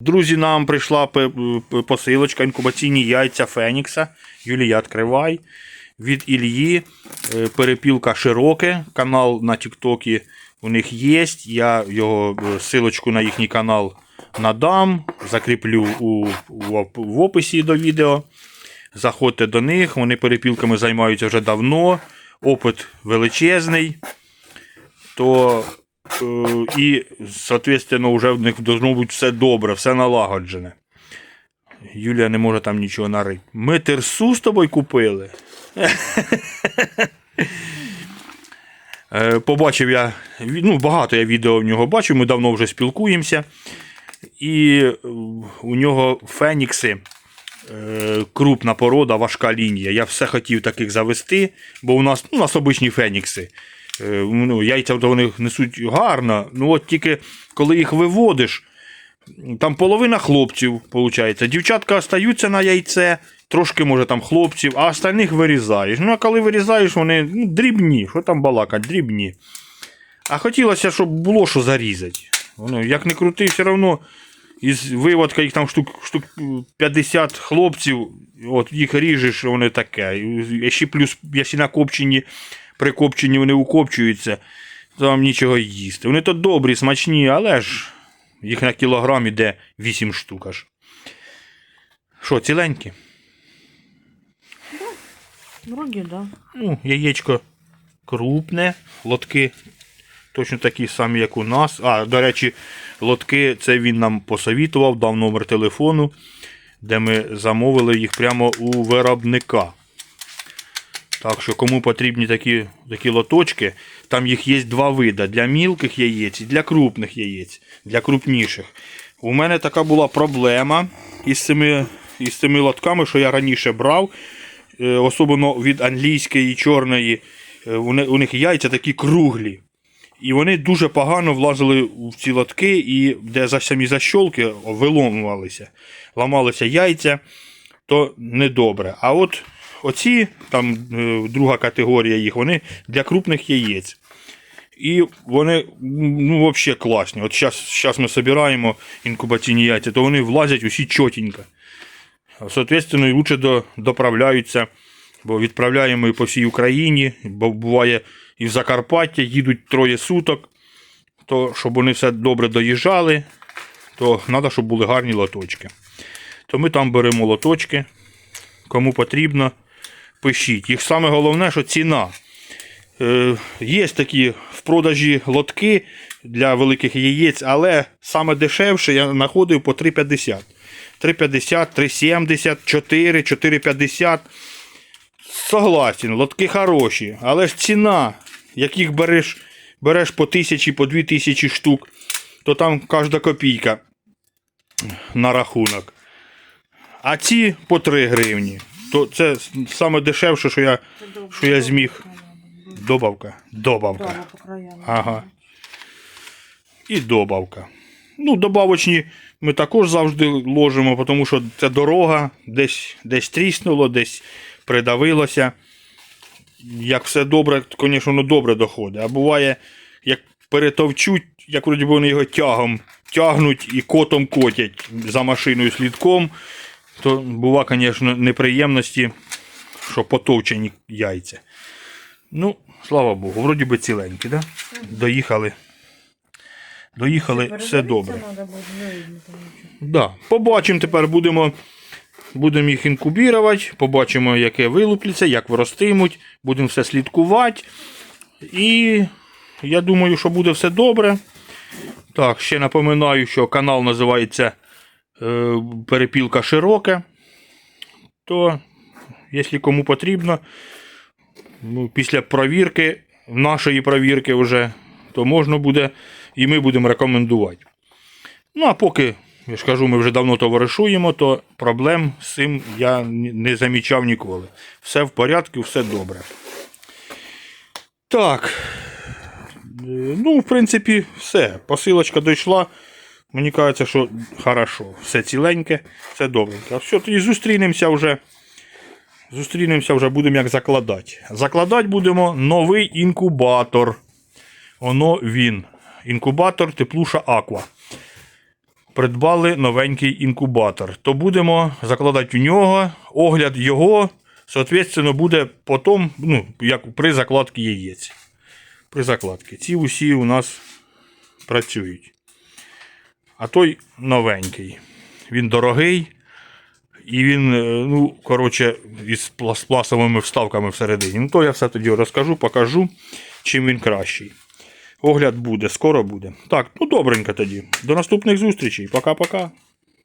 Друзі, нам прийшла посилочка, інкубаційні яйця Фенікса. Юлія, відкривай. Від Ільї. Е, Перепілка широке. Канал на Тіктокі у них є. Я його е, силочку на їхній канал надам. Закріплю у, у, в описі до відео. Заходьте до них. Вони перепілками займаються вже давно. Опит величезний. То Е, і, соответственно, вже в них должно бути все добре, все налагоджене. Юлія не може там нічого нарити. Ми терсу з тобою купили. Е, Побачив я, ну, багато я відео в нього бачив, ми давно вже спілкуємося. І е, у нього фенікси, е, крупна порода, важка лінія. Я все хотів таких завести, бо у нас, ну, у нас обичні фенікси. Е, Ну, яйця то вони несуть гарно. Ну от тільки коли їх виводиш, там половина хлопців, виходить. Дівчатка остаються на яйце, трошки, може, там хлопців, а остальних вирізаєш. Ну, а коли вирізаєш, вони ну, дрібні. Що там балакать, дрібні. А хотілося, щоб було що зарізати. Воно, як не крути, все одно із виводка їх там штук, штук 50 хлопців, от їх ріжеш, вони таке. Ще плюс, якщо на копчені, при копченні вони укопчуються, то вам нічого їсти. Вони то добрі, смачні, але ж їх на кілограм іде 8 штук аж. Що, ціленькі? Вроде да. Ну, яєчко крупне, лотки точно такі самі, як у нас. А, до речі, лотки це він нам посовітував, дав номер телефону, де ми замовили їх прямо у виробника. Так що, кому потрібні такі, такі лоточки, там їх є два види: для мілких яєць і для крупних яєць, для крупніших. У мене така була проблема із цими, із цими лотками, що я раніше брав е, особливо від англійської чорної, е, у них яйця такі круглі. І вони дуже погано влазили в ці лотки, і де за самі защолки виломувалися, ламалися яйця, то недобре. А от оці, там е, друга категорія їх, вони для крупних яєць. І вони ну, взагалі класні. От зараз ми збираємо інкубаційні яйця, то вони влазять усі чотенько. Соответственно, лучше до, доправляються, бо відправляємо і по всій Україні, бо буває і в Закарпаття їдуть троє суток, то щоб вони все добре доїжджали, то треба, щоб були гарні лоточки. То ми там беремо лоточки. Кому потрібно, пишіть. Їх саме головне, що ціна. Е, є такі в продажі лотки для великих яєць, але саме дешевше я знаходив по 3,50. 3,50, 3,70, 4, 4,50. Согласен, лотки хороші, але ж ціна, яких береш, береш по тисячі, по дві тисячі штук, то там кожна копійка на рахунок. А ці по 3 гривні. То це саме дешевше, що я, що я зміг. Добавка. Добавка. Ага. І добавка. Ну, добавочні ми також завжди ложимо, тому що це дорога, десь, десь тріснуло, десь придавилося. Як все добре, звісно, воно добре доходить. А буває, як перетовчуть, як вроді вони його тягом тягнуть і котом котять за машиною слідком, то бува, звісно, неприємності, що потовчені яйця. Ну, слава Богу, вроді би ціленькі, да? Доїхали. Доїхали, все добре. Да. Побачимо тепер будемо. Будемо їх інкубірувати, побачимо, яке вилупляться, як виростимуть, будемо все слідкувати. І я думаю, що буде все добре. Так, ще напоминаю, що канал називається Перепілка Широке. То, якщо кому потрібно, ну, після провірки, нашої провірки вже, то можна буде і ми будемо рекомендувати. Ну, а поки, я ж кажу, ми вже давно товаришуємо, то проблем з цим я не замічав ніколи. Все в порядку, все добре. Так. Е, Ну, в принципі, все. Посилочка дійшла. Мені кажеться, що хорошо. Все ціленьке, все добреньке. А все, тоді зустрінемося вже. Зустрінемося вже, будемо як закладати. Закладати будемо новий інкубатор. Оно він. Інкубатор Теплуша Аква. придбали новенький інкубатор. То будемо закладати в нього. Огляд його, соответственно, буде потім, ну, як при закладці яєць. При закладці. Ці усі у нас працюють. А той новенький. Він дорогий. І він, е, ну, коротше, із пластмасовими вставками всередині. Ну, то я все тоді розкажу, покажу, чим він кращий. Огляд буде, скоро буде. Так, ну добренько тоді. До наступних зустрічей. Пока-пока.